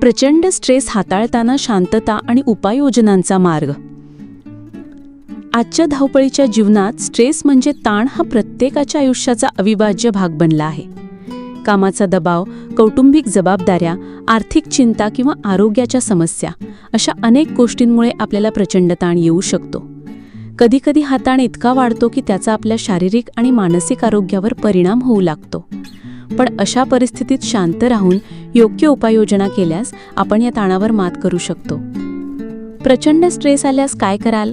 प्रचंड स्ट्रेस हाताळताना शांतता आणि उपाययोजनांचा मार्ग. आजच्या धावपळीच्या जीवनात स्ट्रेस म्हणजे ताण हा प्रत्येकाच्या आयुष्याचा अविभाज्य भाग बनला आहे. कामाचा दबाव कौटुंबिक जबाबदाऱ्या आर्थिक चिंता किंवा आरोग्याच्या समस्या अशा अनेक गोष्टींमुळे आपल्याला प्रचंड ताण येऊ शकतो. कधीकधी हा ताण इतका वाढतो की त्याचा आपल्या शारीरिक आणि मानसिक आरोग्यावर परिणाम होऊ लागतो. पण अशा परिस्थितीत शांत राहून योग्य उपाययोजना केल्यास आपण या ताणावर मात करू शकतो. प्रचंड स्ट्रेस आल्यास काय कराल?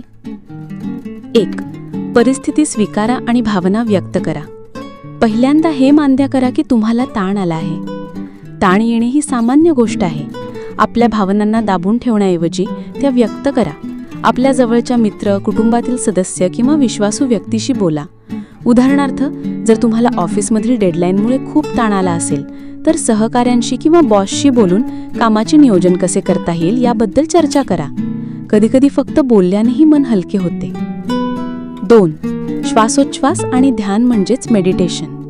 एक परिस्थिती स्वीकारा आणि भावना व्यक्त करा. पहिल्यांदा हे मान्य करा की तुम्हाला ताण आला आहे. ताण येणे ही सामान्य गोष्ट आहे. आपल्या भावनांना दाबून ठेवण्याऐवजी त्या व्यक्त करा. आपल्या जवळच्या मित्र कुटुंबातील सदस्य किंवा विश्वासू व्यक्तीशी बोला. उदाहरणार्थ जर तुम्हाला ऑफिसमधील डेडलाईनमुळे खूप ताण आला असेल तर सहकाऱ्यांशी किंवा बॉसशी बोलून कामाचे नियोजन कसे करता येईल याबद्दल चर्चा करा. कधीकधी फक्त बोलल्यानेही मन हलके होते. दोन श्वासोच्छ्वास आणि ध्यान म्हणजेच मेडिटेशन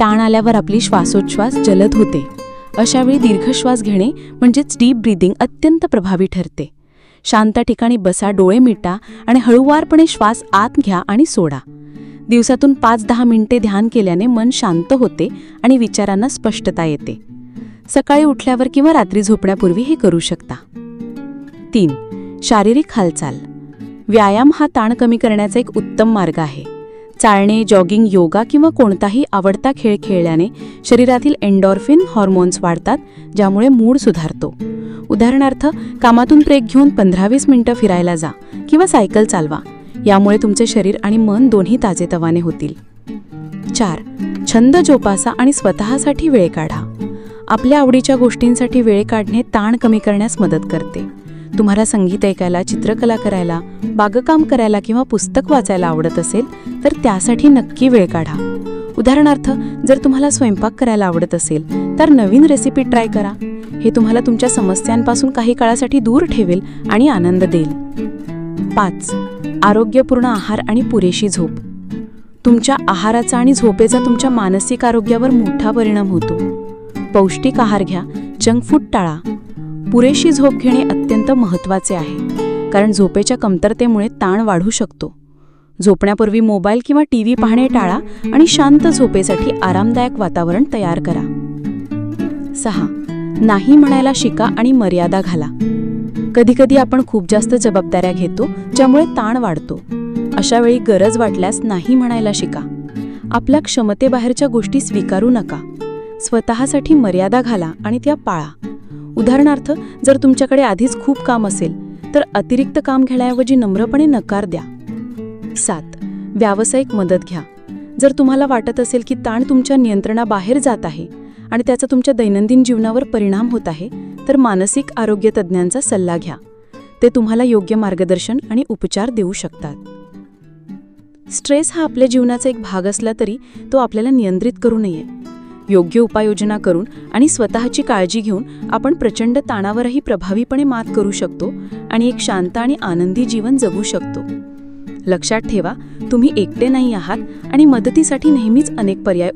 ताण आल्यावर आपली श्वासोच्छ्वास जलद होते. अशावेळी दीर्घ श्वास घेणे म्हणजेच डीप ब्रीदिंग अत्यंत प्रभावी ठरते. शांत ठिकाणी बसा डोळे मिटा आणि हळूवारपणे श्वास आत घ्या आणि सोडा. दिवसातून पाच दहा मिनिटे ध्यान केल्याने मन शांत होते आणि विचारांना स्पष्टता येते. सकाळी उठल्यावर किंवा रात्री झोपण्यापूर्वी हे करू शकता. तीन शारीरिक हालचाल. व्यायाम हा ताण कमी करण्याचा एक उत्तम मार्ग आहे. चालणे जॉगिंग योगा किंवा कोणताही आवडता खेळ खेळल्याने शरीरातील एन्डॉर्फिन हॉर्मोन्स वाढतात ज्यामुळे मूड सुधारतो. उदाहरणार्थ कामातून ब्रेक घेऊन पंधरा वीस मिनिटं फिरायला जा किंवा सायकल चालवा. यामुळे तुमचे शरीर आणि मन दोन्ही ताजेतवाने होतील. चार छंद जोपासा आणि स्वतःसाठी वेळ काढा. आपल्या आवडीच्या गोष्टींसाठी वेळ काढणे ताण कमी करण्यास मदत करते. तुम्हाला संगीत ऐकायला चित्रकला करायला बागकाम करायला किंवा पुस्तक वाचायला आवडत असेल तर त्यासाठी नक्की वेळ काढा. उदाहरणार्थ जर तुम्हाला स्वयंपाक करायला आवडत असेल तर नवीन रेसिपी ट्राय करा. हे तुम्हाला तुमच्या समस्यांपासून काही काळासाठी दूर ठेवेल आणि आनंद देईल. पाच. आरोग्यपूर्ण आहार आणि पुरेशी झोप. तुमच्या आहाराचा आणि झोपेचा तुमच्या मानसिक आरोग्यावर मोठा परिणाम होतो. पौष्टिक आहार घ्या जंक फूड टाळा. पुरेशी झोप घेणे अत्यंत महत्त्वाचे आहे कारण झोपेच्या कमतरतेमुळे ताण वाढू शकतो. झोपण्यापूर्वी मोबाईल किंवा टी व्ही पाहणे टाळा आणि शांत झोपेसाठी आरामदायक वातावरण तयार करा. सहा. नाही म्हणायला शिका आणि मर्यादा घाला. कधीकधी आपण खूप जास्त जबाबदाऱ्या घेतो ज्यामुळे ताण वाढतो. अशा वेळी गरज वाटल्यास नाही म्हणायला शिका. आपल्या क्षमतेबाहेरच्या गोष्टी स्वीकारू नका. स्वतःसाठी मर्यादा घाला आणि त्या पाळा. उदाहरणार्थ जर तुमच्याकडे आधीच खूप काम असेल तर अतिरिक्त काम घेण्याऐवजी नम्रपणे नकार द्या. सात. व्यावसायिक मदत घ्या. जर तुम्हाला वाटत असेल की ताण तुमच्या नियंत्रणाबाहेर जात आहे आणि त्याचा तुमच्या दैनंदिन जीवनावर परिणाम होत आहे तर मानसिक आरोग्य तज्ज्ञांचा सल्ला घ्या. ते तुम्हाला योग्य मार्गदर्शन आणि उपचार देऊ शकतात. स्ट्रेस हा आपल्या जीवनाचा एक भाग असला तरी तो आपल्याला नियंत्रित करू नये. योग्य उपाययोजना करून आणि स्वतःची काळजी घेऊन आपण प्रचंड ताणावरही प्रभावीपणे मात करू शकतो आणि एक शांत आणि आनंदी जीवन जगू शकतो. लक्षात ठेवा तुम्ही एकटे नाही आहात आणि मदतीसाठी नेहमीच अनेक पर्याय